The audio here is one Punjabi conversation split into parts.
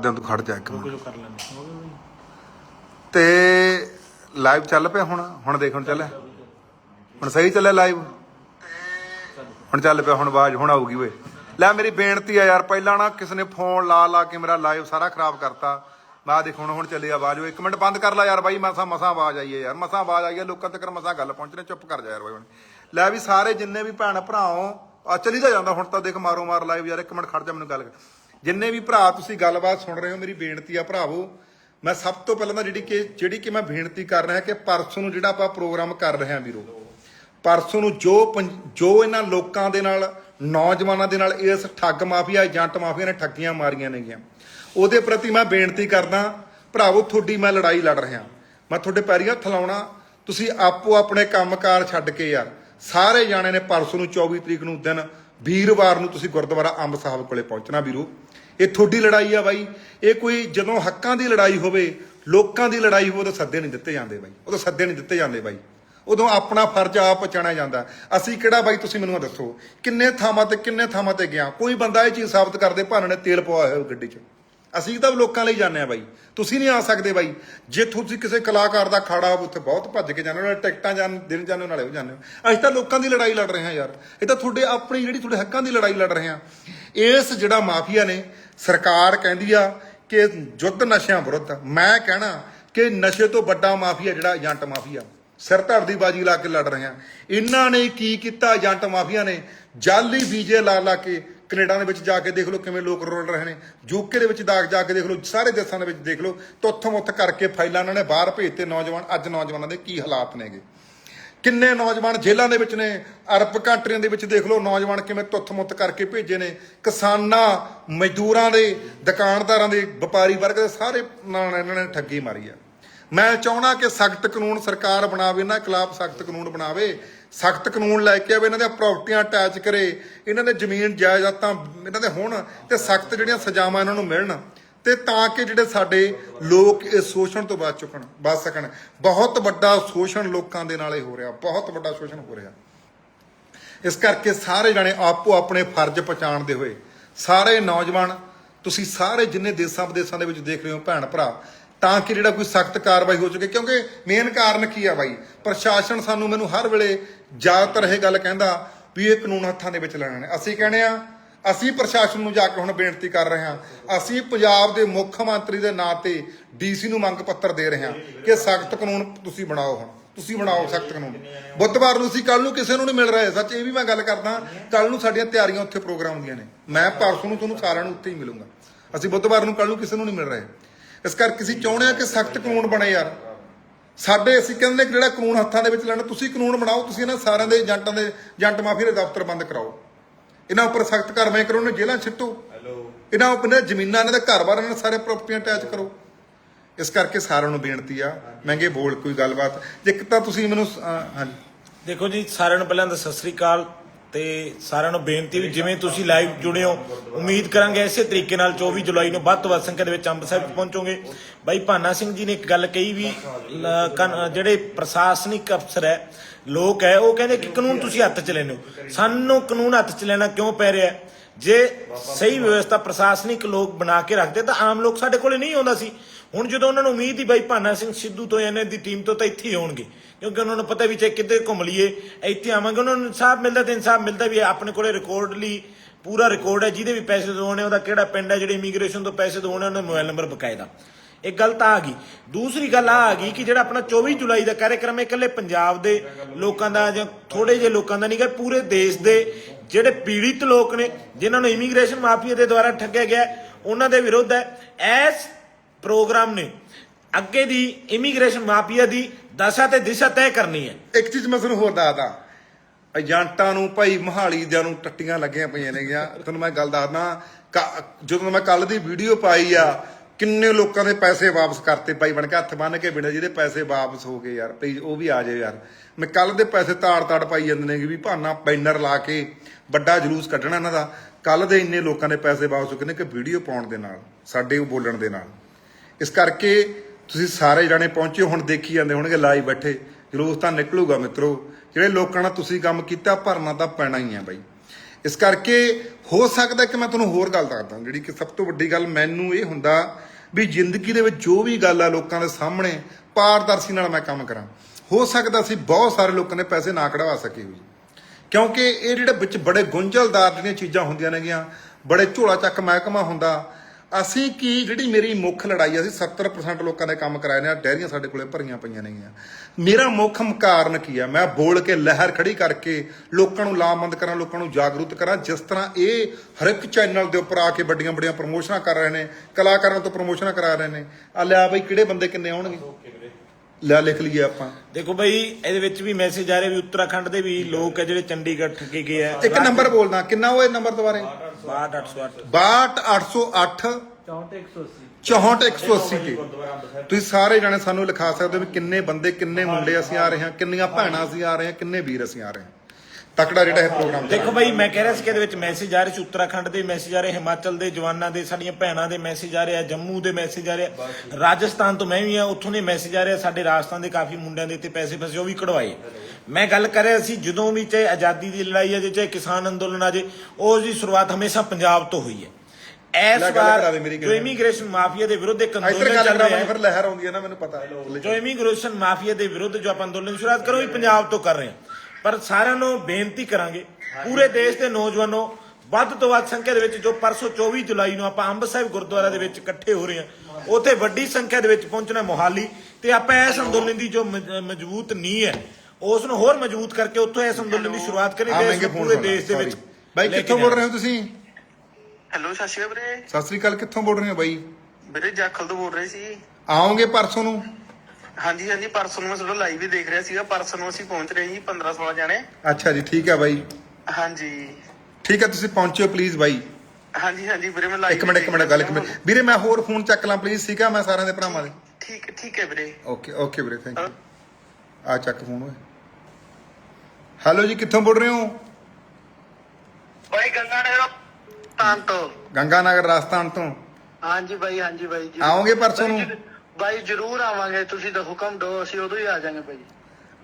ਦਿਨ ਤੂੰ ਖੜ ਜਾ ਇੱਕ ਮਿੰਟ। ਕੁਝ ਕਰ ਹੋ। ਬਈ ਤੇ ਲਾਈਵ ਚੱਲ ਪਿਆ ਹੁਣ ਹੁਣ ਦੇਖ ਹੁਣ ਚੱਲਿਆ। ਹੁਣ ਸਹੀ ਚੱਲਿਆ ਲਾਈਵ? ਹੁਣ ਚੱਲ ਪਿਆ ਹੁਣ ਆਵਾਜ਼ ਹੁਣ ਆਊਗੀ ਓਏ। ਲੈ ਮੇਰੀ ਬੇਨਤੀ ਆ ਯਾਰ ਪਹਿਲਾਂ ਨਾ ਕਿਸ ਨੇ ਫੋਨ ਲਾ ਲਾ ਕੇ ਮੇਰਾ ਲਾਈਵ ਸਾਰਾ ਖਰਾਬ ਕਰਤਾ। ਮੈਂ ਦੇਖ ਹੁਣ ਹੁਣ ਚੱਲੀ ਆਵਾਜ਼ ਓਏ। ਇੱਕ ਮਿੰਟ ਬੰਦ ਕਰ ਲੈ ਯਾਰ ਬਾਈ ਮਸਾਂ ਮਸਾਂ ਆਵਾਜ਼ ਆਈ ਹੈ ਯਾਰ। ਮਸਾਂ ਆਵਾਜ਼ ਆਈ ਹੈ ਲੋਕਾਂ ਤੱਕ ਮਸਾਂ ਗੱਲ ਪਹੁੰਚਣੇ ਚੁੱਪ ਕਰ ਜਾ ਯਾਰ ਬਾਈ ਹੁਣ। ਲੈ ਵੀ ਸਾਰੇ ਜਿੰਨੇ ਵੀ ਭੈਣ ਭਰਾਓ ਆ ਚਲੀ ਤਾਂ ਜਾਂਦਾ ਹੁਣ ਤਾਂ ਦੇਖ ਮਾਰੋ ਮਾਰ ਲਾਈਵ ਯਾਰ ਇੱਕ ਮਿੰਟ ਖੜ ਜਾ ਮੈਨੂੰ ਗੱਲ ਕਰ। ਜਿੰਨੇ ਵੀ ਭਰਾ ਤੁਸੀਂ ਗੱਲਬਾਤ ਸੁਣ ਰਹੇ ਹੋ, ਮੇਰੀ ਬੇਨਤੀ ਆ ਭਰਾਵੋ, ਮੈਂ ਸਭ ਤੋਂ ਪਹਿਲਾਂ ਤਾਂ ਜਿਹੜੀ ਕਿ ਜਿਹੜੀ ਕਿ ਮੈਂ ਬੇਨਤੀ ਕਰ ਰਿਹਾ ਕਿ ਪਰਸੋਂ ਨੂੰ ਜਿਹੜਾ ਆਪਾਂ ਪ੍ਰੋਗਰਾਮ ਕਰ ਰਹੇ ਹਾਂ ਵੀਰੋ, ਪਰਸੋਂ ਨੂੰ ਜੋ ਜੋ ਇਹਨਾਂ ਲੋਕਾਂ ਦੇ ਨਾਲ, ਨੌਜਵਾਨਾਂ ਦੇ ਨਾਲ ਇਸ ਠੱਗ ਮਾਫੀਆ, ਏਜੰਟ ਮਾਫੀਆ ਨੇ ਠੱਗੀਆਂ ਮਾਰੀਆਂ ਨੇਗੀਆਂ, ਉਹਦੇ ਪ੍ਰਤੀ ਮੈਂ ਬੇਨਤੀ ਕਰਦਾ, ਭਰਾਵੋ, ਤੁਹਾਡੀ ਮੈਂ ਲੜਾਈ ਲੜ ਰਿਹਾ, ਮੈਂ ਤੁਹਾਡੇ ਪੈਰੀਂ ਹੱਥ ਲਾਉਣਾ ਤੁਸੀਂ ਆਪੋ ਆਪਣੇ ਕੰਮਕਾਰ ਛੱਡ ਕੇ ਯਾਰ, ਸਾਰੇ ਜਾਣੇ ਨੇ ਪਰਸੋਂ ਨੂੰ 24 ਤਰੀਕ ਨੂੰ ਦਿਨ ਵੀਰਵਾਰ ਨੂੰ ਤੁਸੀਂ ਗੁਰਦੁਆਰਾ ਅੰਬ ਸਾਹਿਬ ਕੋਲੇ ਪਹੁੰਚਣਾ ਵੀਰੋ। ਇਹ ਤੁਹਾਡੀ ਲੜਾਈ ਆ ਬਾਈ। ਇਹ ਕੋਈ ਜਦੋਂ ਹੱਕਾਂ ਦੀ ਲੜਾਈ ਹੋਵੇ, ਲੋਕਾਂ ਦੀ ਲੜਾਈ ਹੋਵੇ ਤਾਂ ਸੱਦੇ ਨਹੀਂ ਦਿੱਤੇ ਜਾਂਦੇ ਬਾਈ। ਉਦੋਂ ਸੱਦੇ ਨਹੀਂ ਦਿੱਤੇ ਜਾਂਦੇ ਬਾਈ। ਉਦੋਂ ਆਪਣਾ ਫਰਜ਼ ਆਪ ਪਛਾਣਿਆ ਜਾਂਦਾ। ਅਸੀਂ ਕਿਹੜਾ ਬਾਈ, ਤੁਸੀਂ ਮੈਨੂੰ ਇਹ ਦੱਸੋ, ਕਿੰਨੇ ਥਾਵਾਂ ਤੇ ਕਿੰਨੇ ਥਾਵਾਂ ਤੇ ਗਿਆ? ਕੋਈ ਬੰਦਾ ਇਹ ਚੀਜ਼ ਸਾਬਤ ਕਰਦੇ, ਭਾਣ ਨੇ ਤੇਲ ਪਵਾਇਆ ਹੋਇਆ ਗੱਡੀ 'ਚ। ਅਸੀਂ ਤਾਂ ਲੋਕਾਂ ਲਈ ਜਾਂਦੇ ਆ ਬਾਈ। ਤੁਸੀਂ ਨਹੀਂ ਆ ਸਕਦੇ ਬਾਈ। ਜੇ ਤੁਸੀਂ ਕਿਸੇ ਕਲਾਕਾਰ ਦਾ ਖਾੜਾ ਹੋਵੇ, ਉੱਥੇ ਬਹੁਤ ਭੱਜ ਕੇ ਜਾਂਦੇ ਹੋ ਨਾਲੇ ਟਿਕਟਾਂ ਜਾਣ ਦੇਣ ਜਾਂਦੇ ਹੋ, ਨਾਲੇ ਉਹ ਜਾਂਦੇ ਹੋ। ਅਸੀਂ ਤਾਂ ਲੋਕਾਂ ਦੀ ਲੜਾਈ ਲੜ ਰਹੇ ਹਾਂ ਯਾਰ। ਇਹ ਤਾਂ ਤੁਹਾਡੇ ਆਪਣੀ ਜਿਹੜੀ ਤੁਹਾਡੇ ਹੱਕਾਂ ਦੀ ਲੜਾਈ ਲੜ ਰਹੇ ਹਾਂ। ਇਸ ਜਿਹੜਾ ਮਾਫੀਆ ਨੇ, ਸਰਕਾਰ ਕਹਿੰਦੀ ਆ ਕਿ ਯੁੱਧ ਨਸ਼ਿਆਂ ਵਿਰੁੱਧ, ਮੈਂ ਕਹਿਣਾ ਕਿ ਨਸ਼ੇ ਤੋਂ ਵੱਡਾ ਮਾਫੀਆ ਜਿਹੜਾ ਏਜੰਟ ਮਾਫੀਆ, ਸਿਰ ਧੜ ਦੀ ਬਾਜੀ ਲਾ ਕੇ ਲੜ ਰਹੇ ਆ ਇਹਨਾਂ ਨੇ ਕੀ ਕੀਤਾ, ਏਜੰਟ ਮਾਫੀਆ ਨੇ? ਜਾਲੀ ਵੀਜ਼ੇ ਲਾ ਲਾ ਕੇ ਕੈਨੇਡਾ ਦੇ ਵਿੱਚ ਜਾ ਕੇ ਦੇਖ ਲਓ ਕਿਵੇਂ ਲੋਕ ਰੋਲ ਰਹੇ ਨੇ। ਯੂਕੇ ਦੇ ਵਿੱਚ ਦਾਗ ਜਾ ਕੇ ਦੇਖ ਲਓ, ਸਾਰੇ ਦੇਸ਼ਾਂ ਦੇ ਵਿੱਚ ਦੇਖ ਲਓ ਤੁੱਥ ਮੁੱਥ ਕਰਕੇ ਫਾਈਲਾਂ ਇਹਨਾਂ ਨੇ ਬਾਹਰ ਭੇਜਤੇ ਨੌਜਵਾਨ, ਅੱਜ ਨੌਜਵਾਨਾਂ ਦੇ ਕੀ ਹਾਲਾਤ ਨੇਗੇ। ਕਿੰਨੇ ਨੌਜਵਾਨ ਜੇਲ੍ਹਾਂ ਦੇ ਵਿੱਚ ਨੇ, ਅਰਬ ਕੰਟਰੀਆਂ ਦੇ ਵਿੱਚ ਦੇਖ ਲਓ ਨੌਜਵਾਨ ਕਿਵੇਂ ਤੁੱਥ ਮੁੱਤ ਕਰਕੇ ਭੇਜੇ ਨੇ। ਕਿਸਾਨਾਂ, ਮਜ਼ਦੂਰਾਂ ਦੇ, ਦੁਕਾਨਦਾਰਾਂ ਦੇ, ਵਪਾਰੀ ਵਰਗ ਦੇ ਸਾਰੇ ਨਾਲ ਇਹਨਾਂ ਨੇ ਠੱਗੀ ਮਾਰੀ ਆ। ਮੈਂ ਚਾਹਣਾ ਕਿ ਸਖਤ ਕਾਨੂੰਨ ਸਰਕਾਰ ਬਣਾਵੇ, ਇਹਨਾਂ ਖਿਲਾਫ ਸਖਤ ਕਾਨੂੰਨ ਬਣਾਵੇ। ਸਖਤ ਕਾਨੂੰਨ ਲੈ ਕੇ ਆਵੇ, ਇਹਨਾਂ ਦੀਆਂ ਪ੍ਰਾਪਰਟੀਆਂ ਅਟੈਚ ਕਰੇ, ਇਹਨਾਂ ਦੇ ਜ਼ਮੀਨ, ਜਾਇਦਾਦਾਂ ਇਹਨਾਂ ਦੇ ਹੋਣ ਤੇ ਸਖਤ ਜਿਹੜੀਆਂ ਸਜ਼ਾਵਾਂ ਇਹਨਾਂ ਨੂੰ ਮਿਲਣ ਤੇ ਤਾਂ ਕਿ ਜਿਹੜੇ ਸਾਡੇ ਲੋਕ ਇਸ ਸ਼ੋਸ਼ਣ ਤੋਂ ਬਚ ਚੁੱਕਣ, ਬਚ ਸਕਣ। ਬਹੁਤ ਵੱਡਾ ਸ਼ੋਸ਼ਣ ਲੋਕਾਂ ਦੇ ਨਾਲੇ ਹੋ ਰਿਹਾ, ਬਹੁਤ ਵੱਡਾ ਸ਼ੋਸ਼ਣ ਹੋ ਰਿਹਾ। ਇਸ ਕਰਕੇ ਸਾਰੇ ਜਣੇ ਆਪੋ ਆਪਣੇ ਫਰਜ਼ ਪਛਾਣਦੇ ਹੋਏ, ਸਾਰੇ ਨੌਜਵਾਨ, ਤੁਸੀਂ ਸਾਰੇ ਜਿੰਨੇ ਦੇਸ਼ਾਂ ਵਿਦੇਸ਼ਾਂ ਦੇ ਵਿੱਚ ਦੇਖ ਰਹੇ ਹੋ ਭੈਣ ਭਰਾ ਤਾਂ ਕਿ ਜਿਹੜਾ ਕੋਈ ਸਖਤ ਕਾਰਵਾਈ ਹੋ ਸਕੇ, ਕਿਉਂਕਿ ਮੇਨ ਕਾਰਨ ਕੀ ਆ ਬਾਈ? ਪ੍ਰਸ਼ਾਸਨ ਸਾਨੂੰ ਮੈਨੂੰ ਹਰ ਵੇਲੇ ਜ਼ਿਆਦਾਤਰ ਇਹ ਗੱਲ ਕਹਿੰਦਾ ਵੀ ਇਹ ਕਾਨੂੰਨ ਹੱਥਾਂ ਦੇ ਵਿੱਚ ਲੈਣਾ ਨੇ। ਅਸੀਂ ਕਹਿੰਦੇ ਆ ਅਸੀਂ ਪ੍ਰਸ਼ਾਸਨ ਨੂੰ ਜਾ ਕੇ ਹੁਣ ਬੇਨਤੀ ਕਰ ਰਹੇ ਹਾਂ, ਅਸੀਂ ਪੰਜਾਬ ਦੇ ਮੁੱਖ ਮੰਤਰੀ ਦੇ ਨਾਂ ਤੇ ਡੀਸੀ ਨੂੰ ਮੰਗ ਪੱਤਰ ਦੇ ਰਹੇ ਹਾਂ ਕਿ ਸਖਤ ਕਾਨੂੰਨ ਤੁਸੀਂ ਬਣਾਓ ਹੁਣ। ਤੁਸੀਂ ਬਣਾਓ ਸਖਤ ਕਾਨੂੰਨ। ਬੁੱਧਵਾਰ ਨੂੰ ਅਸੀਂ ਕੱਲ ਨੂੰ ਕਿਸੇ ਨੂੰ ਨਹੀਂ ਮਿਲ ਰਹੇ। ਸੱਚ ਇਹ ਵੀ ਮੈਂ ਗੱਲ ਕਰਦਾ ਕੱਲ ਨੂੰ ਸਾਡੀਆਂ ਤਿਆਰੀਆਂ ਉੱਥੇ ਪ੍ਰੋਗਰਾਮ ਦੀਆਂ ਨੇ। ਮੈਂ ਪਰਸੋਂ ਨੂੰ ਤੁਹਾਨੂੰ ਸਾਰਿਆਂ ਨੂੰ ਉੱਥੇ ਹੀ ਮਿਲੂੰਗਾ। ਅਸੀਂ ਬੁੱਧਵਾਰ ਨੂੰ ਕੱਲ ਨੂੰ ਕਿਸੇ ਨੂੰ ਨਹੀਂ ਮਿਲ ਰਹੇ। ਇਸ ਕਰਕੇ ਅਸੀਂ ਚਾਹੁੰਦੇ ਹਾਂ ਕਿ ਸਖਤ ਕਾਨੂੰਨ ਬਣੇ ਯਾਰ। ਸਾਡੇ ਅਸੀਂ ਕਹਿੰਦੇ ਕਿ ਜਿਹੜਾ ਕਾਨੂੰਨ ਹੱਥਾਂ ਦੇ ਵਿੱਚ ਲੈਣਾ ਤੁਸੀਂ ਕਾਨੂੰਨ ਬਣਾਓ ਤੁਸੀਂ ਇਹਨਾਂ ਸਾਰਿਆਂ ਦੇ ਏਜੰਟਾਂ ਦੇ ਏਜੰਟ ਮਾਫੀਆ ਦੇ ਦਫ਼ਤਰ ਬੰਦ ਕਰਾਓ। ਇਹਨਾਂ ਉੱਪਰ ਸਖਤ ਕਾਰਵਾਈ ਕਰੋ ਉਹਨਾਂ ਜੇਲ੍ਹਾਂ ਛਿੱਟੋ ਇਹਨਾਂ ਉੱਪਰ ਜ਼ਮੀਨਾਂ ਇਹਨਾਂ ਦੇ ਘਰ-ਬਾਰ ਇਹਨਾਂ ਸਾਰੇ ਪ੍ਰਾਪਰਟੀਆਂ ਅਟੈਚ ਕਰੋ। ਇਸ ਕਰਕੇ ਸਾਰਿਆਂ ਨੂੰ ਬੇਨਤੀ ਆ ਮਹਿੰਗੇ ਬੋਲ ਕੋਈ ਗੱਲਬਾਤ। ਜੇ ਇੱਕ ਤਾਂ ਤੁਸੀਂ ਮੈਨੂੰ ਹਾਂਜੀ। ਦੇਖੋ ਜੀ ਸਾਰਿਆਂ ਨੂੰ ਪਹਿਲਾਂ ਤਾਂ ਸਤਿ ਸ੍ਰੀ ਅਕਾਲ। ਤੇ ਸਾਰਿਆਂ ਨੂੰ ਬੇਨਤੀ ਵੀ ਜਿਵੇਂ ਤੁਸੀਂ ਲਾਈਵ ਜੁੜੇ ਹੋ, ਉਮੀਦ ਕਰਾਂਗੇ ਇਸੇ ਤਰੀਕੇ ਨਾਲ 24 ਜੁਲਾਈ ਨੂੰ ਵੱਧ ਤੋਂ ਵੱਧ ਸੰਖਿਆ ਦੇ ਵਿੱਚ ਅੰਬ ਸਾਹਿਬ ਪਹੁੰਚੋਗੇ। ਬਾਈ ਭਾਨਾ ਸਿੰਘ ਜੀ ਨੇ ਇੱਕ ਗੱਲ ਕਹੀ ਵੀ ਜਿਹੜੇ ਪ੍ਰਸ਼ਾਸਨਿਕ ਅਫਸਰ ਹੈ, ਲੋਕ ਹੈ, ਉਹ ਕਹਿੰਦੇ ਕਿ ਕਾਨੂੰਨ ਤੁਸੀਂ ਹੱਥ 'ਚ ਲੈਣੇ ਹੋ। ਸਾਨੂੰ ਕਾਨੂੰਨ ਹੱਥ 'ਚ ਲੈਣਾ ਕਿਉਂ ਪੈ ਰਿਹਾ ਜੇ ਸਹੀ ਵਿਵਸਥਾ ਪ੍ਰਸ਼ਾਸਨਿਕ ਲੋਕ ਬਣਾ ਕੇ ਰੱਖਦੇ ਤਾਂ ਆਮ ਲੋਕ ਸਾਡੇ ਕੋਲੇ ਨਹੀਂ ਆਉਂਦਾ ਸੀ। ਹੁਣ ਜਦੋਂ ਉਹਨਾਂ ਨੂੰ ਉਮੀਦ ਹੀ ਬਾਈ ਭਾਨਾ ਸਿੰਘ ਸਿੱਧੂ ਤੋਂ ਇਹਨਾਂ ਦੀ ਟੀਮ ਤੋਂ ਤਾਂ ਇੱਥੇ ਹੀ ਆਉਣਗੇ, ਕਿਉਂਕਿ ਉਹਨਾਂ ਨੂੰ ਪਤਾ ਵੀ ਚਾਹੇ ਕਿੱਧਰ ਘੁੰਮ ਲਈਏ, ਇੱਥੇ ਆਵਾਂਗੇ। ਉਹਨਾਂ ਨੂੰ ਇਨਸਾਫ ਮਿਲਦਾ ਤੇ ਇਨਸਾਫ ਮਿਲਦਾ ਵੀ ਆਪਣੇ ਕੋਲੇ ਰਿਕਾਰਡ ਲਈ ਪੂਰਾ ਰਿਕਾਰਡ ਹੈ, ਜਿਹਦੇ ਵੀ ਪੈਸੇ ਦਵਾਉਣੇ, ਉਹਦਾ ਕਿਹੜਾ ਪਿੰਡ ਹੈ, ਜਿਹੜੇ ਇਮੀਗ੍ਰੇਸ਼ਨ ਤੋਂ ਪੈਸੇ ਦਵਾਉਣੇ, ਉਹਨਾਂ ਦਾ ਮੋਬਾਈਲ ਨੰਬਰ ਬਕਾਇਦਾ। ਇੱਕ ਗੱਲ ਤਾਂ ਆ ਗਈ। ਦੂਸਰੀ ਗੱਲ ਆ ਆ ਗਈ ਕਿ ਜਿਹੜਾ ਆਪਣਾ 24 ਜੁਲਾਈ ਦਾ ਕਾਰਜਕ੍ਰਮ ਹੈ, ਇਕੱਲੇ ਪੰਜਾਬ ਦੇ ਲੋਕਾਂ ਦਾ ਜਾਂ ਥੋੜੇ ਜਿਹੇ ਲੋਕਾਂ ਦਾ ਨਹੀਂ ਗਾ ਪੂਰੇ ਦੇਸ਼ ਦੇ ਜਿਹੜੇ ਪੀੜਿਤ ਲੋਕ ਨੇ, ਜਿਨ੍ਹਾਂ ਨੂੰ ਇਮੀਗ੍ਰੇਸ਼ਨ ਮਾਫੀਆ ਦੇ ਦੁਆਰਾ ਠੱਗਿਆ ਗਿਆ, ਉਹਨਾਂ ਦੇ ਵਿਰੁੱਧ ਹੈ। ਇਸ ਪ੍ਰੋਗਰਾਮ ਨੇ। ਅੱਗੇ ਦੀ ਇਮੀਗ੍ਰੇਸ਼ਨ ਮਾਫੀਆ ਦੀ ਦਸ਼ਾ ਤੇ ਦਿਸ਼ਾ ਤੈਅ ਕਰਨੀ ਹੈ। ਇੱਕ ਚੀਜ਼ ਮੈਂ ਤੁਹਾਨੂੰ ਹੋਰ ਦੱਸਦਾ। ਏਜੰਟਾਂ ਨੂੰ, ਭਾਈ ਮਹਾਲੀ ਦਿਆਂ ਨੂੰ ਟੱਟੀਆਂ ਲੱਗੀਆਂ ਪਈਆਂ ਨੇ ਗਿਆ ਤੁਹਾਨੂੰ ਮੈਂ ਗੱਲ ਦੱਸਦਾ ਜਦੋਂ ਮੈਂ ਕੱਲ ਦੀ ਵੀਡੀਓ ਪਾਈ ਆ, ਕਿੰਨੇ ਲੋਕਾਂ ਦੇ ਪੈਸੇ ਵਾਪਸ ਕਰਤੇ। ਭਾਈ ਬਣ ਕੇ ਹੱਥ ਬੰਨ ਕੇ ਬਿਨਾਂ ਜਿਹਦੇ ਪੈਸੇ ਵਾਪਸ ਹੋ ਗਏ ਯਾਰ। ਪਲੀਜ਼ ਉਹ ਵੀ ਆ ਜਾਏ ਯਾਰ। ਮੈਂ ਕੱਲ ਦੇ ਪੈਸੇ ਤਾੜ ਤਾੜ ਪਾਈ ਜਾਂਦੇ ਨੇ ਵੀ ਭਾਨਾ ਬੈਨਰ ਲਾ ਕੇ ਵੱਡਾ ਜਲੂਸ ਕੱਢਣਾ ਇਹਨਾਂ ਦਾ। ਕੱਲ ਦੇ ਇੰਨੇ ਲੋਕਾਂ ਦੇ ਪੈਸੇ ਵਾਪਸ ਹੋ ਗਏ ਨੇ ਕਿ ਵੀਡੀਓ ਪਾਉਣ ਦੇ ਨਾਲ, ਸਾਡੇ ਉਹ ਬੋਲਣ ਦੇ ਨਾਲ। ਇਸ ਕਰਕੇ ਤੁਸੀਂ ਸਾਰੇ ਜਾਣੇ ਪਹੁੰਚੇ ਹੁਣ ਦੇਖੀ ਜਾਂਦੇ ਹੋਣਗੇ ਲਾਈਵ ਬੈਠੇ ਜਲੂਸ ਤਾਂ ਨਿਕਲੂਗਾ ਮਿੱਤਰੋ। ਜਿਹੜੇ ਲੋਕਾਂ ਨਾਲ ਤੁਸੀਂ ਕੰਮ ਕੀਤਾ, ਭਰਨਾ ਤਾਂ ਪੈਣਾ ਹੀ ਆ ਬਾਈ। ਇਸ ਕਰਕੇ ਹੋ ਸਕਦਾ ਕਿ ਮੈਂ ਤੁਹਾਨੂੰ ਹੋਰ ਗੱਲ ਦੱਸਦਾ ਜਿਹੜੀ ਕਿ ਸਭ ਤੋਂ ਵੱਡੀ ਗੱਲ ਮੈਨੂੰ ਇਹ ਹੁੰਦਾ ਵੀ ਜ਼ਿੰਦਗੀ ਦੇ ਵਿੱਚ ਜੋ ਵੀ ਗੱਲ ਆ ਲੋਕਾਂ ਦੇ ਸਾਹਮਣੇ, ਪਾਰਦਰਸ਼ੀ ਨਾਲ ਮੈਂ ਕੰਮ ਕਰਾਂ। ਹੋ ਸਕਦਾ ਸੀ ਬਹੁਤ ਸਾਰੇ ਲੋਕਾਂ ਨੇ ਪੈਸੇ ਨਾ ਕਢਵਾ ਸਕੇ ਹੋਈ। ਕਿਉਂਕਿ ਇਹ ਜਿਹੜੇ ਵਿੱਚ ਬੜੇ ਗੁੰਝਲਦਾਰ ਜਿਹੜੀਆਂ ਚੀਜ਼ਾਂ ਹੁੰਦੀਆਂ ਨੇਗੀਆਂ, ਬੜੇ ਝੋਲਾ ਚੱਕ ਮਹਿਕਮਾ ਹੁੰਦਾ ਅਸੀਂ ਕੀ ਜਿਹੜੀ ਮੇਰੀ ਮੁੱਖ ਲੜਾਈ ਆ, ਅਸੀਂ 70% ਲੋਕਾਂ ਦੇ ਕੰਮ ਕਰਾਏ ਨੇ ਆਹ ਡੈਰੀਆਂ ਸਾਡੇ ਕੋਲੇ ਭਰੀਆਂ ਪਈਆਂ ਨੇਗੀਆਂ ਮੇਰਾ ਮੁੱਖ ਕਾਰਨ ਕੀ ਆ? ਮੈਂ ਬੋਲ ਕੇ ਲਹਿਰ ਖੜੀ ਕਰਕੇ ਲੋਕਾਂ ਨੂੰ ਲਾਮਬੰਦ ਕਰਾਂ ਲੋਕਾਂ ਨੂੰ ਜਾਗਰੂਕ ਕਰਾਂ ਜਿਸ ਤਰ੍ਹਾਂ ਇਹ ਹਰ ਇੱਕ ਚੈਨਲ ਦੇ ਉੱਪਰ ਆ ਕੇ ਵੱਡੀਆਂ ਵੱਡੀਆਂ ਪ੍ਰਮੋਸ਼ਨਾਂ ਕਰ ਰਹੇ ਨੇ ਕਲਾਕਾਰਾਂ ਤੋਂ ਪ੍ਰਮੋਸ਼ਨਾਂ ਕਰਾ ਰਹੇ ਨੇ। ਆ ਲਿਆ ਬਈ ਕਿਹੜੇ ਬੰਦੇ ਕਿੰਨੇ ਆਉਣਗੇ? ਲੈ ਲਿਖ ਲਈਏ ਆਪਾਂ। ਦੇਖੋ ਬਈ ਇਹਦੇ ਵਿੱਚ ਵੀ ਮੈਸੇਜ ਆ ਰਿਹਾ ਵੀ ਉੱਤਰਾਖੰਡ ਦੇ ਵੀ ਲੋਕ ਹੈ ਜਿਹੜੇ ਚੰਡੀਗੜ੍ਹ ਠੱਗੇ ਗਏ ਆ। ਇੱਕ ਨੰਬਰ ਬੋਲਦਾ ਕਿੰਨਾ ਉਹ ਇਹ ਨੰਬਰ ਦੁਬਾਰੇ? 62808 62808 64180 ਤੇ ਤੁਸੀਂ ਸਾਰੇ ਜਾਣੇ ਸਾਨੂੰ ਲਿਖਾ ਸਕਦੇ ਹੋ ਵੀ ਕਿੰਨੇ ਬੰਦੇ ਕਿੰਨੇ ਮੁੰਡੇ ਅਸੀਂ ਆ ਰਹੇ ਹਾਂ ਕਿੰਨੀਆਂ ਭੈਣਾਂ ਅਸੀਂ ਆ ਰਹੇ ਹਾਂ ਕਿੰਨੇ ਵੀਰ ਅਸੀਂ ਆ ਰਹੇ ਹਾਂ। ਤਕੜਾ ਜਿਹੜਾ ਇਹ ਪ੍ਰੋਗਰਾਮ ਦੇਖੋ ਬਈ ਮੈਂ ਕਹਿ ਰਿਹਾ ਸੀ ਕਿ ਇਹਦੇ ਵਿੱਚ ਮੈਸੇਜ ਆ ਰਹੇ ਸੀ ਉੱਤਰਾਖੰਡ ਦੇ ਮੈਸੇਜ ਆ ਰਹੇ ਹਿਮਾਚਲ ਦੇ ਜਵਾਨਾਂ ਦੇ ਸਾਡੀਆਂ ਭੈਣਾਂ ਦੇ ਮੈਸੇਜ ਆ ਰਹੇ ਆ ਜੰਮੂ ਦੇ ਮੈਸੇਜ ਆ ਰਹੇ ਆ। ਰਾਜਸਥਾਨ ਤੋਂ ਮੈਂ ਵੀ ਆ ਉੱਥੋਂ ਦੇ ਮੈਸੇਜ ਆ ਰਹੇ ਆ ਸਾਡੇ ਰਾਜਸਥਾਨ ਦੇ ਕਾਫੀ ਮੁੰਡਿਆਂ ਦੇ ਇੱਥੇ ਪੈਸੇ ਫਸੇ ਉਹ ਵੀ ਕਢਵਾਏ। ਮੈਂ ਗੱਲ ਕਰ ਰਿਹਾ ਸੀ ਜਦੋਂ ਵੀ ਚਾਹੇ ਆਜ਼ਾਦੀ ਦੀ ਲੜਾਈ ਹੈ ਚਾਹੇ ਕਿਸਾਨ ਅੰਦੋਲਨ ਆ ਜੇ ਉਸ ਦੀ ਸ਼ੁਰੂਆਤ ਹਮੇਸ਼ਾ ਪੰਜਾਬ ਤੋਂ ਹੋਈ ਹੈ। ਇਸ ਵਾਰ। ਜੋ ਇਮੀਗ੍ਰੇਸ਼ਨ ਮਾਫੀਆ ਦੇ ਵਿਰੁੱਧ ਇੱਕ ਅੰਦੋਲਨ ਚੱਲ ਰਿਹਾ ਹੈ। ਫਿਰ ਲਹਿਰ ਆਉਂਦੀ ਹੈ ਨਾ ਮੈਨੂੰ ਪਤਾ ਹੈ। ਜੋ ਇਮੀਗ੍ਰੇਸ਼ਨ ਮਾਫੀਆ ਦੇ ਵਿਰੁੱਧ ਜੋ ਆਪਾਂ ਅੰਦੋਲਨ ਸ਼ੁਰੂਆਤ ਕਰੋ ਵੀ ਪੰਜਾਬ ਤੋਂ ਕਰ ਰਹੇ ਹਾਂ। ਪਰ ਸਾਰਿਆਂ ਨੂੰ ਬੇਨਤੀ ਕਰਾਂਗੇ ਪੂਰੇ ਦੇਸ਼ ਦੇ ਨੌਜਵਾਨੋ ਵੱਧ ਤੋਂ ਵੱਧ ਸੰਖਿਆ ਦੇ ਵਿੱਚ ਜੋ ਪਰਸੋਂ 24 ਜੁਲਾਈ ਨੂੰ ਆਪਾਂ ਅੰਬ ਸਾਹਿਬ ਗੁਰਦੁਆਰਾ ਦੇ ਵਿੱਚ ਇਕੱਠੇ ਹੋ ਰਹੇ ਹਾਂ ਉੱਥੇ ਵੱਡੀ ਸੰਖਿਆ ਦੇ ਵਿੱਚ ਪਹੁੰਚਣਾ ਮੋਹਾਲੀ। ਤੇ ਆਪਾਂ ਇਸ ਅੰਦੋਲਨ ਦੀ ਜੋ ਮਜ- ਮਜ਼ਬੂਤ ਨੀਂਹ ਹੈ ਉਸ ਨੂੰ ਹੋਰ ਮਜ਼ਬੂਤ ਕਰਕੇ ਉੱਥੋਂ ਇਸ ਅੰਦੋਲਨ ਦੀ ਸ਼ੁਰੂਆਤ ਕਰੀਏ ਆ ਮਹਿੰਗੇ ਫੋਨ ਪੂਰੇ ਦੇਸ਼ ਦੇ ਵਿੱਚ। ਬਾਈ ਲੈ ਕੇ ਕਿੱਥੋਂ ਬੋਲ ਜਾਣਾ। ਰਹੇ ਹੋ ਤੁਸੀਂ? ਹੈਲੋ ਸਤਿ ਸ਼੍ਰੀ ਅਕਾਲ ਵੀਰੇ। ਸਤਿ ਸ੍ਰੀ ਅਕਾਲ ਕਿੱਥੋਂ ਬੋਲ ਰਹੇ ਹੋ ਬਾਈ? ਵੀਰੇ ਜਾਖਲ ਤੋਂ ਬੋਲ ਰਹੇ ਸੀ। ਆਓਗੇ ਪਰਸੋਂ ਨੂੰ? ਹਾਂਜੀ ਹਾਂਜੀ ਪਰਸੋਂ ਨੂੰ ਮੈਂ ਤੁਹਾਡਾ ਲਾਈਵ ਹੀ ਦੇਖ ਰਿਹਾ ਸੀਗਾ। ਪਰਸੋਂ ਨੂੰ ਅਸੀਂ ਪਹੁੰਚ ਰਹੇ ਸੀ 15 16 ਜਾਣੇ। ਅੱਛਾ ਜੀ ਠੀਕ ਹੈ ਬਾਈ। ਹਾਂਜੀ। ਠੀਕ ਹੈ ਤੁਸੀਂ ਪਹੁੰਚਿਓ ਪਲੀਜ਼ ਬਾਈ। ਹਾਂਜੀ ਹਾਂਜੀ ਵੀਰੇ ਮੈਂ ਲਾਈਵ ਇੱਕ ਮਿੰਟ ਇੱਕ ਮਿੰਟ ਗੱਲ ਇੱਕ ਮਿੰਟ। ਵੀਰੇ ਮੈਂ ਹੋਰ ਫੋਨ ਚੱਕ ਲਾਂ ਪਲੀਜ਼ ਠੀਕ ਹੈ ਮੈਂ ਸਾਰਿਆਂ ਦੇ ਭਰਾਵਾਂ ਦੇ। ਠੀਕ ਠੀਕ ਹੈ ਵੀਰੇ। ਓਕੇ ਓਕੇ ਵੀਰੇ ਥੈਂਕ ਯੂ ਆ ਚੱਕ ਫੋਨ ਓਏ। ਹੈਲੋ ਜੀ ਕਿੱਥੋਂ ਬੋਲ ਰਹੇ ਹੋ? ਬਾਈ ਗੰਗਾ ਨਗਰ ਤਾਂ ਤੋਂ। ਗੰਗਾ ਨਗਰ ਰਾਜਸਥਾਨ ਤੋਂ। ਹਾਂਜੀ ਬਾਈ ਹਾਂਜੀ ਬਾਈ ਜੀ। ਆਓਗੇ ਪਰਸੋਂ ਨੂੰ? ਬਾਈ ਜਰੂਰ ਆਵਾਂਗੇ ਤੁਸੀਂ ਤਾਂ ਹੁਕਮ ਦਿਓ ਅਸੀਂ ਉਦੋਂ ਹੀ ਆ ਜਾਾਂਗੇ ਬਾਈ।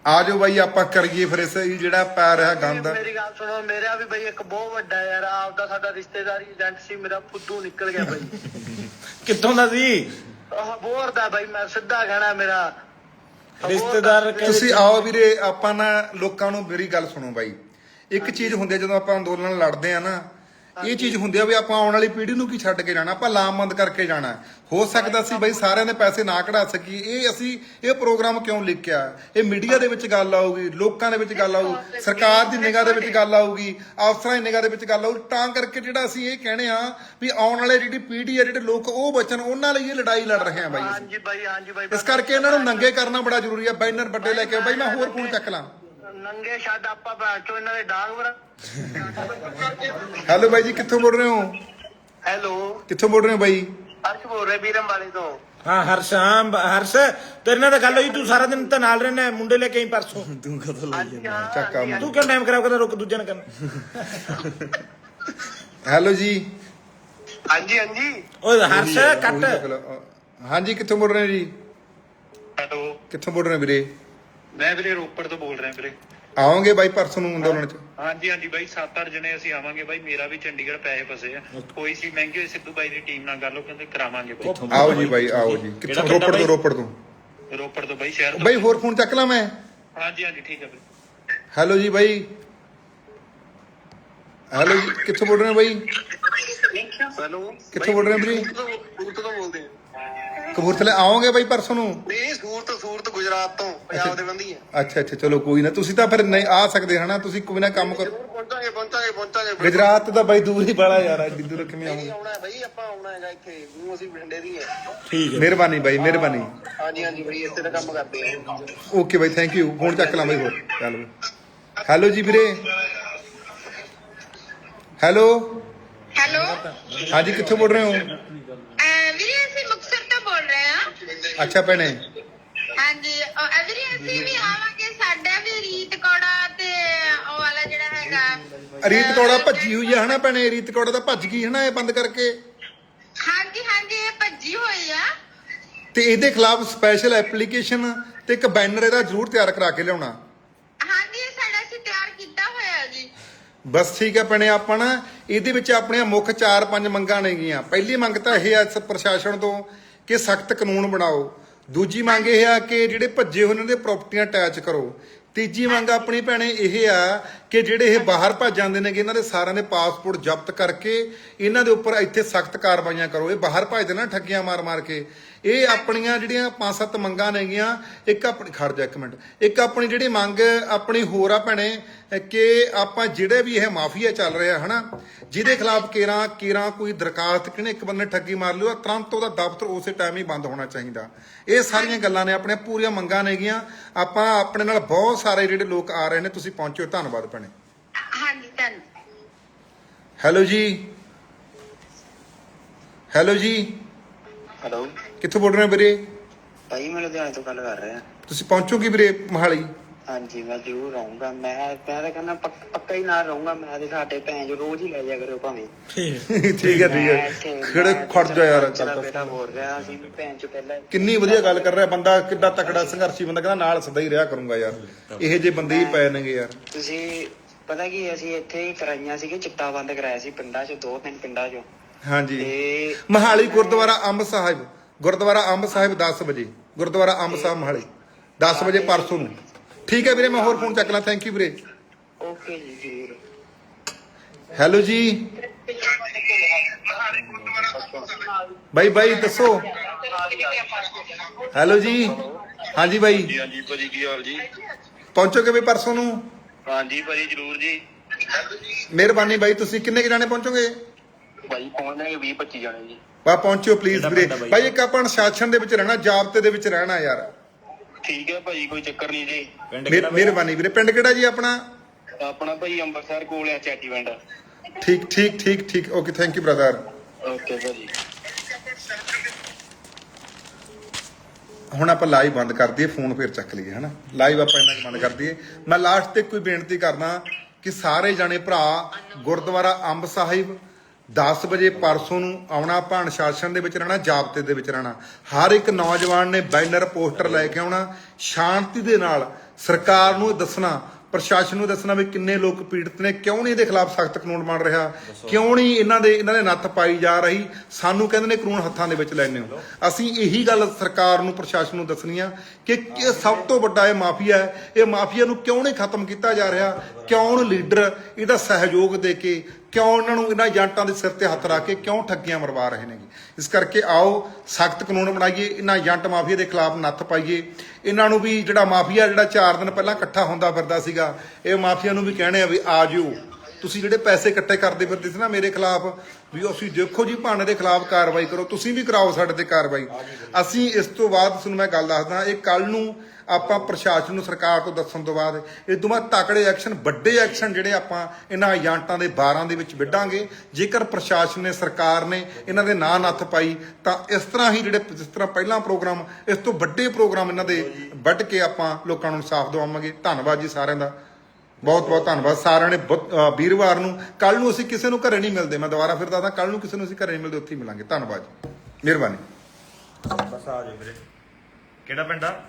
ਆ ਜਾਓ ਬਾਈ ਆਪਾਂ ਕਰੀਏ ਫਿਰ ਇਸ ਜਿਹੜਾ ਪੈ ਰਿਹਾ ਗੰਦ। ਮੇਰੀ ਗੱਲ ਸੁਣੋ ਮੇਰਾ ਵੀ ਬਾਈ ਇੱਕ ਬਹੁਤ ਵੱਡਾ ਯਾਰ ਆਪਦਾ ਸਾਡਾ ਰਿਸ਼ਤੇਦਾਰੀ ਏਜੰਟ ਸੀ ਮੇਰਾ ਫੁੱਦੂ ਨਿਕਲ ਗਿਆ ਬਾਈ। ਕਿੱਥੋਂ ਦਾ ਸੀ? ਆਹ ਬੋਰ ਦਾ ਬਾਈ ਮੈਂ ਸਿੱਧਾ ਕਹਿਣਾ ਮੇਰਾ। ਦਾ ਰਿਸ਼ਤੇਦਾਰ। ਤੁਸੀਂ ਆਓ ਵੀਰੇ ਆਪਾਂ ਨਾ ਲੋਕਾਂ ਨੂੰ ਮੇਰੀ ਗੱਲ ਸੁਣੋ ਬਾਈ ਇੱਕ ਚੀਜ਼ ਹੁੰਦੀ ਹੈ ਜਦੋਂ ਆਪਾਂ ਅੰਦੋਲਨ ਲੜਦੇ ਆ ਨਾ ਇਹ ਚੀਜ਼ ਹੁੰਦੀ ਆ ਵੀ ਆਪਾਂ ਆਉਣ ਵਾਲੀ ਪੀੜ੍ਹੀ ਨੂੰ ਕੀ ਛੱਡ ਕੇ ਜਾਣਾ? ਆਪਾਂ ਲਾਮਬੰਦ ਕਰਕੇ ਜਾਣਾ ਹੈ। ਹੋ ਸਕਦਾ ਸੀ ਬਾਈ ਸਾਰਿਆਂ ਦੇ ਪੈਸੇ ਨਾ ਕਢਾ ਸਕੀਏ। ਇਹ ਅਸੀਂ ਇਹ ਪ੍ਰੋਗਰਾਮ ਕਿਉਂ ਲਿਖਿਆ? ਇਹ ਮੀਡੀਆ ਦੇ ਵਿੱਚ ਗੱਲ ਆਊਗੀ ਲੋਕਾਂ ਦੇ ਵਿੱਚ ਗੱਲ ਆਊ ਸਰਕਾਰ ਦੀ ਨਿਗਾਹ ਦੇ ਵਿੱਚ ਗੱਲ ਆਊਗੀ ਅਫਸਰਾਂ ਦੀ ਨਿਗਾਹ ਦੇ ਵਿੱਚ ਗੱਲ ਆਊ ਤਾਂ ਕਰਕੇ ਜਿਹੜਾ ਅਸੀਂ ਇਹ ਕਹਿੰਦੇ ਆ ਵੀ ਆਉਣ ਵਾਲੇ ਜਿਹੜੀ ਪੀੜ੍ਹੀ ਆ ਜਿਹੜੇ ਲੋਕ ਉਹ ਬਚਣ ਉਹਨਾਂ ਲਈ ਇਹ ਲੜਾਈ ਲੜ ਰਹੇ ਆ ਬਾਈ ਅਸੀਂ। ਹਾਂਜੀ ਬਾਈ ਹਾਂਜੀ ਬਾਈ ਇਸ ਕਰਕੇ ਇਹਨਾਂ ਨੂੰ ਨੰਗੇ ਕਰਨਾ ਬੜਾ ਜ਼ਰੂਰੀ ਆ। ਬੈਨਰ ਵੱਡੇ ਲੈ ਕੇ ਆਓ। ਬਾਈ ਮੈਂ ਹੋਰ ਫੋਨ ਚੱਕ ਲਾਂ। ਨੰਗੇ ਛੱਡ ਆਪਾਂ ਬੈਠੋ ਇਹਨਾਂ ਦੇ ਡਾਂਗ ਵਰ ਹੈਲੋ ਬਾਈ ਜੀ ਕਿੱਥੋਂ ਬੋਲ ਰਹੇ ਹੋ? ਹੈਲੋ। ਕਿੱਥੋਂ ਬੋਲ ਰਹੇ ਹੋ ਬਾਈ? ਅਰਸ਼ ਬੋਲ ਰਿਹਾ ਬੀਰਮ ਵਾਲੇ ਤੋਂ। ਹਾਂ ਹਰਸ਼ ਹਾਂ ਹਰਸ਼ ਤੇਰੇ ਨਾਲ ਤਾਂ ਗੱਲ ਹੋਈ ਤੂੰ ਸਾਰਾ ਦਿਨ ਤਾਂ ਨਾਲ ਰਹਿਣਾ ਮੁੰਡੇ ਲੈ ਕੇ ਆਈ ਪਰਸੋਂ। ਹਾਂਜੀ ਹਾਂ ਚੱਕ ਆ ਤੂੰ ਕਿਉਂ ਟਾਈਮ ਖਰਾਬ ਕਰਦਾ ਰੁਕ ਦੂਜੇ ਨਾਲ ਕਰ ਹੈਲੋ ਜੀ। ਹਾਂਜੀ ਹਾਂਜੀ। ਓਏ ਹਰਸ਼ ਕੱਟ। ਚੱਕ ਹਾਂਜੀ ਕਿੱਥੋਂ ਬੋਲ ਰਹੇ ਜੀ? ਹੈਲੋ। ਕਿੱਥੋਂ ਬੋਲ ਰਹੇ ਵੀਰੇ? ਮੈਂ ਵੀਰੇ ਰੋਪੜ ਤੋਂ ਬੋਲ ਰਿਹਾ ਵੀਰੇ। ਆਓਗੇ ਬਾਈ ਪਰਸੋਂ ਨੂੰ ਅੰਦੋਲਨ ਚ? ਹਾਂਜੀ ਹਾਂਜੀ ਬਾਈ 7-8 ਜਣੇ ਅਸੀਂ ਆਵਾਂਗੇ ਬਾਈ। ਮੇਰਾ ਵੀ ਚੰਡੀਗੜ੍ਹ ਪੈਸੇ ਫਸੇ ਆ। ਕੋਈ ਸੀ ਮਹਿੰਗੇ ਹੋਏ ਸਿੱਧੂ ਬਾਈ ਦੀ ਟੀਮ ਨਾਲ ਗੱਲ ਉਹ ਕਹਿੰਦੇ ਕਰਾਵਾਂਗੇ ਬਾਈ। ਆਓ ਜੀ ਬਾਈ ਆਓ ਜੀ। ਕਿੱਥੋਂ? ਰੋਪੜ? ਤੋਂ ਰੋਪੜ ਤੋਂ। ਰੋਪੜ ਤੋਂ ਬਾਈ ਸ਼ਹਿਰ ਤੋਂ। ਬਾਈ ਹੋਰ ਫੋਨ ਚੱਕ ਲਾਂ ਮੈਂ। ਹਾਂਜੀ ਹਾਂਜੀ ਠੀਕ ਹੈ ਬਾਈ। ਹੈਲੋ ਜੀ ਬਾਈ। ਹੈਲੋ ਜੀ ਕਿੱਥੋਂ ਬੋਲ ਰਹੇ ਹੋ ਬਾਈ? ਹੈਲੋ। ਕਿੱਥੋਂ ਬੋਲ ਰਹੇ ਹੋ ਵੀਰੇ ਸੂਰਤ ਤੋਂ ਬੋਲਦੇ ਆ। ਕਪੂਰਥਲੇ ਆਓਗੇ ਬਾਈ ਪਰਸੋਂ ਨੂੰ? ਨਹੀਂ ਗੁਜਰਾਤ ਤੋਂ ਪੰਜਾਬ ਦੇ ਬੰਦੀ ਆ ਅੱਛਾ ਅੱਛਾ ਚਲੋ ਕੋਈ ਨਾ ਤੁਸੀਂ ਤਾਂ ਫਿਰ ਨਹੀਂ ਆ ਸਕਦੇ ਹਨਾ ਤੁਸੀਂ ਕੋਈ ਨਾ ਕੰਮ ਕਰੋ। ਜ਼ਰੂਰ ਪਹੁੰਚਾਂਗੇ ਪਹੁੰਚਾਂਗੇ ਪਹੁੰਚਾਂਗੇ ਗੁਜਰਾਤ ਤਾਂ ਬਾਈ ਦੂਰ ਹੀ ਬੜਾ ਯਾਰ ਐਡੀ ਦੂਰ ਕਿਵੇਂ ਨਹੀਂ ਆਉਂਗੇ ਆਉਣਾ? ਹੈ ਬਾਈ ਆਪਾਂ ਆਉਣਾ ਹੈਗਾ ਇੱਥੇ ਨੂੰ ਅਸੀਂ ਬਠਿੰਡੇ ਦੀ ਹੈ। ਠੀਕ ਹੈ। ਮਿਹਰਬਾਨੀ ਬਾਈ ਮਿਹਰਬਾਨੀ। ਹਾਂਜੀ ਹਾਂਜੀ ਬਾਈ ਇਸੇ ਦਾ ਕੰਮ ਕਰਦੇ ਆ। Okay bye thank you phone ਚੱਕ ਲਾਂ ਬਾਈ ਹੋਰ। ਚੱਲ ਬਾਈ। ਹੈਲੋ ਜੀ ਵੀਰੇ। ਹੈਲੋ ਹੈਲੋ ਹਾਂਜੀ ਕਿੱਥੋਂ ਬੋਲ ਰਹੇ ਹੋ? ਅਹ ਵੀਰੇ ਅਸੀਂ ਮੁਕਤਸਰ ਤੋਂ ਬੋਲ ਰਹੇ ਹਾਂ। ਅੱਛਾ ਭੈਣੇ। ਹਾਂਜੀ। ਅਸੀਂ ਵੀ ਆਵਾਂਗੇ ਸਾਡਾ ਵੀ ਰੀਤ ਕੌੜਾ ਤੇ ਉਹ ਵਾਲਾ ਜਿਹੜਾ ਹੈਗਾ। ਰੀਤ ਕੌੜਾ ਭੱਜੀ ਹੋਈ ਹੈ ਹਨਾ ਭੈਣੇ ਰੀਤ ਕੌੜਾ ਤਾਂ ਭੱਜ ਗਈ ਹਨਾ ਇਹ ਬੰਦ ਕਰਕੇ। ਹਾਂਜੀ ਹਾਂਜੀ ਇਹ ਭੱਜੀ ਹੋਈ ਆ। ਤੇ ਇਹਦੇ ਖਿਲਾਫ ਸਪੈਸ਼ਲ ਐਪਲੀਕੇਸ਼ਨ ਤੇ ਇੱਕ ਬੈਨਰ ਇਹਦਾ ਜ਼ਰੂਰ ਤਿਆਰ ਕਰਾ ਕੇ ਲਿਆਉਣਾ। ਹਾਂਜੀ ਇਹ ਸਾਡਾ ਅਸੀਂ ਤਿਆਰ ਕੀਤਾ ਹੋਇਆ ਜੀ। ਬਸ ਠੀਕ ਹੈ ਭੈਣੇ ਆਪਾਂ ਨਾ ਇਹਦੇ ਵਿੱਚ ਆਪਣੀਆਂ ਮੁੱਖ 4-5 ਮੰਗਾਂ ਨੇਗੀਆਂ। ਪਹਿਲੀ ਮੰਗ ਤਾਂ ਇਹ ਆ ਇਸ ਪ੍ਰਸ਼ਾਸਨ ਤੋਂ ਕਿ ਸਖਤ ਕਾਨੂੰਨ ਬਣਾਓ। ਦੂਜੀ ਮੰਗ ਇਹ ਆ ਕਿ ਜਿਹੜੇ ਭੱਜੇ ਹੋਏ ਉਹਨਾਂ ਦੇ ਪ੍ਰਾਪਰਟੀਆਂ ਅਟੈਚ ਕਰੋ। ਤੀਜੀ ਮੰਗ ਆਪਣੀ ਭੈਣੇ ਇਹ ਆ ਕਿ ਜਿਹੜੇ ਇਹ ਬਾਹਰ ਭੱਜ ਜਾਂਦੇ ਨੇਗੇ ਇਹਨਾਂ ਦੇ ਸਾਰਿਆਂ ਦੇ ਪਾਸਪੋਰਟ ਜ਼ਬਤ ਕਰਕੇ ਇਹਨਾਂ ਦੇ ਉੱਪਰ ਇੱਥੇ ਸਖਤ ਕਾਰਵਾਈਆਂ ਕਰੋ। ਇਹ ਬਾਹਰ ਭੱਜਦੇ ਨਾ ਠੱਗੀਆਂ ਮਾਰ-ਮਾਰ ਕੇ। ਇਹ ਆਪਣੀਆਂ ਜਿਹੜੀਆਂ ਪੰਜ ਸੱਤ ਮੰਗਾਂ ਨੇਗੀਆਂ, ਇੱਕ ਆਪਣੀ ਖੜ ਜਾ ਇੱਕ ਮਿੰਟ। ਇੱਕ ਆਪਣੀ ਜਿਹੜੀ ਮੰਗ, ਆਪਣੀ ਹੋਰ ਆ ਭੈਣੇ, ਕਿ ਆਪਾਂ ਜਿਹੜੇ ਵੀ ਇਹ ਮਾਫੀਆ ਚੱਲ ਰਿਹਾ, ਹਨਾ? ਜਿਹਦੇ ਖਿਲਾਫ ਕੇਰਾਂ ਕੇਰਾਂ ਕੋਈ ਦਰਖਾਸਤ ਕਿਨੇ ਇੱਕ ਬੰਦੇ ਨੇ ਠੱਗੀ ਮਾਰ ਲਿਓ ਤੁਰੰਤ ਉਹਦਾ ਦਫ਼ਤਰ ਉਸੇ ਟਾਈਮ ਹੀ ਬੰਦ ਹੋਣਾ ਚਾਹੀਦਾ। ਇਹ ਸਾਰੀਆਂ ਗੱਲਾਂ ਨੇ, ਆਪਣੀਆਂ ਪੂਰੀਆਂ ਮੰਗਾਂ ਨੇਗੀਆਂ। ਆਪਾਂ ਆਪਣੇ ਨਾਲ ਬਹੁਤ ਸਾਰੇ ਜਿਹੜੇ ਲੋਕ ਆ ਰਹੇ ਨੇ, ਤੁਸੀਂ ਪਹੁੰਚੋ। ਧੰਨਵਾਦ ਭੈਣੇ। ਹੈਲੋ ਜੀ। ਹੈਲੋ ਜੀ। ਹੈਲੋ ਕਿੱਥੋਂ ਬੋਲ ਰਹੇ ਹੋ ਵੀਰੇ? ਭਾਈ ਮੈਂ ਲੁਧਿਆਣੇ ਤੋਂ ਗੱਲ ਕਰ ਰਿਹਾ। ਤੁਸੀਂ ਪਹੁੰਚੋਗੇ ਵੀਰੇ ਮਹਾਲੀ? ਹਾਂਜੀ ਮੈਂ ਜ਼ਰੂਰ ਆਉਂਗਾ ਮੈਂ ਮੈਂ ਤਾਂ ਕਹਿੰਦਾ ਪੱਕ- ਪੱਕਾ ਹੀ ਨਾਲ ਰਹੂੰਗਾ। ਮੈਂ ਤੇ ਸਾਡੇ ਭੈਣ ਜੋ ਰੋਜ਼ ਹੀ ਲੈ ਜਾ ਕਰਿਓ ਭਾਵੇਂ। ਠੀਕ ਹੈ। ਠੀਕ ਹੈ ਖੜੇ ਖੜ ਜਾ ਯਾਰ ਚਲਾ ਬੇਟਾ ਬੋਲ ਰਿਹਾ। ਸੀ ਵੀ ਭੈਣ ਚ ਪਹਿਲਾਂ ਕਿੰਨੀ ਵਧੀਆ ਗੱਲ ਕਰ ਰਿਹਾ ਬੰਦਾ। ਕਿੱਡਾ ਤਕੜਾ ਸੰਘਰਸ਼ੀ ਬੰਦਾ। ਕਹਿੰਦਾ ਨਾਲ ਸਦਾ ਹੀ ਰਿਹਾ ਕਰੂੰਗਾ ਯਾਰ। ਇਹੋ ਜਿਹੇ ਬੰਦੇ ਹੀ ਪਏ ਨੇਗੇ ਯਾਰ। ਤੁਸੀਂ ਪਤਾ ਕੀ ਅਸੀਂ ਇੱਥੇ ਹੀ ਕਰਾਈਆਂ ਸੀਗੇ ਚਿੱਟਾ ਬੰਦ ਕਰਾਇਆ ਸੀ ਪਿੰਡਾਂ ਚ ਦੋ ਤਿੰਨ ਪਿੰਡਾਂ ਚ। ਹਾਂਜੀ। ਤੇ ਮਹਾਲੀ ਗੁਰਦੁਆਰਾ ਅੰਬ ਸਾਹਿਬ। ਗੁਰਦੁਆਰਾ ਅੰਬ ਸਾਹਿਬ 10 ਵਜੇ। ਗੁਰਦੁਆਰਾ ਅੰਬ ਸਾਹਿਬ ਮਹਾਲੀ। 10 ਵਜੇ ਪਰਸੋਂ ਨੂੰ। ਠੀਕ ਹੈ ਵੀਰੇ ਮੈਂ ਹੋਰ ਫੋਨ ਚੱਕ ਲਾਂ। ਥੈਂਕ ਯੂ ਵੀਰੇ। ਓਕੇ ਜੀ ਜ਼ਰੂਰ। ਹੈਲੋ ਜੀ। ਬਾਈ ਬਾਈ ਦੱਸੋ। ਹੈਲੋ ਜੀ। ਹਾਂਜੀ ਬਾਈ। ਹਾਂਜੀ ਭਾਜੀ ਕੀ ਹਾਲ ਜੀ? ਪਹੁੰਚੋਗੇ ਵੀ ਪਰਸੋਂ ਨੂੰ? ਹਾਂਜੀ ਭਾਜੀ ਜਰੂਰ ਜੀ। ਮਿਹਰਬਾਨੀ ਬਾਈ ਤੁਸੀਂ ਕਿੰਨੇ ਕੁ ਜਾਣੇ ਪਹੁੰਚੋਗੇ? ਭਾਜੀ ਪਹੁੰਚਣਗੇ 20 25 ਜਾਣੇ ਜੀ। ਬਾ ਪਹੁੰਚਿਓ ਪਲੀਜ਼ ਵੀਰੇ? ਬਾਈ? ਇੱਕ ਆਪਾਂ ਅਨੁਸ਼ਾਸਨ ਦੇ ਵਿੱਚ ਰਹਿਣਾ ਜਾਬਤੇ ਦੇ ਵਿੱਚ ਰਹਿਣਾ ਯਾਰ। ਠੀਕ ਹੈ ਭਾਜੀ ਕੋਈ ਚੱਕਰ ਨਹੀਂ ਜੀ। ਪਿੰਡ ਮਿਹਰ- ਕਿਹੜਾ ਮਿਹਰਬਾਨੀ ਵੀਰੇ। ਪਿੰਡ ਕਿਹੜਾ ਜੀ ਆਪਣਾ? ਆਪਣਾ ਭਾਜੀ ਅੰਮ੍ਰਿਤਸਰ ਕੋਲ ਆ ਚਾਟੀ ਪਿੰਡ। ਠੀਕ ਠੀਕ ਠੀਕ ਠੀਕ। Okay thank you brother okay ਭਾਜੀ। ਹੁਣ ਆਪਾਂ ਲਾਈਵ ਬੰਦ ਕਰ ਦਈਏ ਫੋਨ ਫੇਰ ਚੱਕ ਲਈਏ, ਹਨਾ? ਲਾਈਵ ਆਪਾਂ ਇਹਨਾਂ ਬੰਦ ਕਰ ਦਈਏ। ਮੈਂ ਲਾਸਟ ਤੇ ਕੋਈ ਬੇਨਤੀ ਕਰਦਾ ਕਿ ਸਾਰੇ ਜਾਣੇ ਭਰਾ, ਗੁਰਦੁਆਰਾ ਅੰਬ ਸਾਹਿਬ 10 ਵਜੇ ਪਰਸੋਂ ਨੂੰ ਆਉਣਾ, ਭਾਣ ਸ਼ਾਸਨ ਦੇ ਵਿੱਚ ਰਹਿਣਾ ਜਾਬਤੇ ਦੇ ਵਿੱਚ ਰਹਿਣਾ। ਹਰ ਇੱਕ ਨੌਜਵਾਨ ਨੇ ਬੈਨਰ ਪੋਸਟਰ ਲੈ ਕੇ ਆਉਣਾ। ਸ਼ਾਂਤੀ ਦੇ ਨਾਲ ਸਰਕਾਰ ਨੂੰ ਇਹ ਦੱਸਣਾ ਪ੍ਰਸ਼ਾਸਨ ਨੂੰ ਦੱਸਣਾ ਵੀ ਕਿੰਨੇ ਲੋਕ ਪੀੜਤ ਨੇ, ਕਿਉਂ ਨਹੀਂ ਇਹਦੇ ਖਿਲਾਫ ਸਖਤ ਕਾਨੂੰਨ ਬਣ ਰਿਹਾ? ਕਿਉਂ ਨਹੀਂ ਇਹਨਾਂ ਦੇ ਇਹਨਾਂ ਦੇ ਨੱਥ ਪਾਈ ਜਾ ਰਹੀ? ਸਾਨੂੰ ਕਹਿੰਦੇ ਨੇ ਕਾਨੂੰਨ ਹੱਥਾਂ ਦੇ ਵਿੱਚ ਲੈਣੇ ਹੋ। ਅਸੀਂ ਇਹੀ ਗੱਲ ਸਰਕਾਰ ਨੂੰ, ਪ੍ਰਸ਼ਾਸਨ ਨੂੰ ਦੱਸਣੀ ਆ ਕਿ ਸਭ ਤੋਂ ਵੱਡਾ ਇਹ ਮਾਫੀਆ ਹੈ। ਇਹ ਮਾਫੀਆ ਨੂੰ ਕਿਉਂ ਨਹੀਂ ਖਤਮ ਕੀਤਾ ਜਾ ਰਿਹਾ? ਕਿਉਂ ਲੀਡਰ ਇਹਦਾ ਸਹਿਯੋਗ ਦੇ ਕੇ ਕਿਉਂ ਇਹਨਾਂ ਨੂੰ ਇਹਨਾਂ ਏਜੰਟਾਂ ਦੇ ਸਿਰ ਤੇ ਹੱਥ ਰੱਖ ਕੇ ਕਿਉਂ ਠੱਗੀਆਂ ਮਰਵਾ ਰਹੇ ਨੇ ਇਸ ਕਰਕੇ ਆਓ ਸਖਤ ਕਾਨੂੰਨ ਬਣਾਈਏ ਇਹਨਾਂ ਏਜੰਟ ਮਾਫੀਆ ਦੇ ਖਿਲਾਫ ਨੱਥ ਪਾਈਏ। ਇਹਨਾਂ ਨੂੰ ਵੀ ਜਿਹੜਾ ਮਾਫੀਆ ਜਿਹੜਾ 4 ਦਿਨ ਪਹਿਲਾਂ ਇਕੱਠਾ ਹੁੰਦਾ ਫਿਰਦਾ ਸੀਗਾ ਇਹ ਮਾਫੀਆ ਨੂੰ ਵੀ ਕਹਿਣੇ ਆ ਵੀ ਆ ਜਿਓ। ਤੁਸੀਂ ਜਿਹੜੇ ਪੈਸੇ ਇਕੱਠੇ ਕਰਦੇ ਫਿਰਦੇ ਸੀ ਨਾ ਮੇਰੇ ਖਿਲਾਫ ਵੀ ਅਸੀਂ ਦੇਖੋ ਜੀ ਭਾਣੇ ਦੇ ਖਿਲਾਫ ਕਾਰਵਾਈ ਕਰੋ ਤੁਸੀਂ ਵੀ ਕਰਾਓ ਸਾਡੇ ਤੇ ਕਾਰਵਾਈ। ਅਸੀਂ ਇਸ ਤੋਂ ਬਾਅਦ ਤੁਹਾਨੂੰ ਮੈਂ ਗੱਲ ਦੱਸਦਾ ਇਹ ਕੱਲ ਨੂੰ ਆਪਾਂ ਪ੍ਰਸ਼ਾਸਨ ਨੂੰ ਸਰਕਾਰ ਤੋਂ ਦੱਸਣ ਤੋਂ ਬਾਅਦ ਇਹ ਤੋਂ ਬਾਅਦ ਤਕੜੇ ਐਕਸ਼ਨ ਵੱਡੇ ਐਕਸ਼ਨ ਜਿਹੜੇ ਆਪਾਂ ਇਹਨਾਂ ਏਜੰਟਾਂ ਦੇ 12 ਦੇ ਵਿੱਚ ਵਿੱਢਾਂਗੇ। ਜੇਕਰ ਪ੍ਰਸ਼ਾਸਨ ਨੇ, ਸਰਕਾਰ ਨੇ ਇਹਨਾਂ ਦੇ ਨਾਂ ਨੱਥ ਪਾਈ, ਤਾਂ ਇਸ ਤਰ੍ਹਾਂ ਹੀ ਜਿਹੜੇ ਜਿਸ ਤਰ੍ਹਾਂ ਪਹਿਲਾਂ ਪ੍ਰੋਗਰਾਮ, ਇਸ ਤੋਂ ਵੱਡੇ ਪ੍ਰੋਗਰਾਮ ਇਹਨਾਂ ਦੇ ਵੱਢ ਕੇ ਆਪਾਂ ਲੋਕਾਂ ਨੂੰ ਇਨਸਾਫ ਦਿਵਾਵਾਂਗੇ। ਧੰਨਵਾਦ ਜੀ ਸਾਰਿਆਂ ਦਾ। ਬਹੁਤ ਬਹੁਤ ਧੰਨਵਾਦ। ਸਾਰਿਆਂ ਨੇ ਬੁੱਧ- ਵੀਰਵਾਰ ਨੂੰ ਕੱਲ ਨੂੰ ਅਸੀਂ ਕਿਸੇ ਨੂੰ ਘਰੇ ਨਹੀਂ ਮਿਲਦੇ। ਮੈਂ ਦੁਬਾਰਾ ਫਿਰ ਦੱਸਦਾ ਕੱਲ ਨੂੰ ਕਿਸੇ ਨੂੰ ਅਸੀਂ ਘਰੇ ਨਹੀਂ ਮਿਲਦੇ, ਉੱਥੇ ਹੀ ਮਿਲਾਂਗੇ। ਧੰਨਵਾਦ ਜੀ। ਮਿਹਰਬਾਨੀ। ਬਸ ਆ ਜਾਓ ਵੀਰੇ। ਕਿਹੜਾ ਪਿੰਡ ਆ?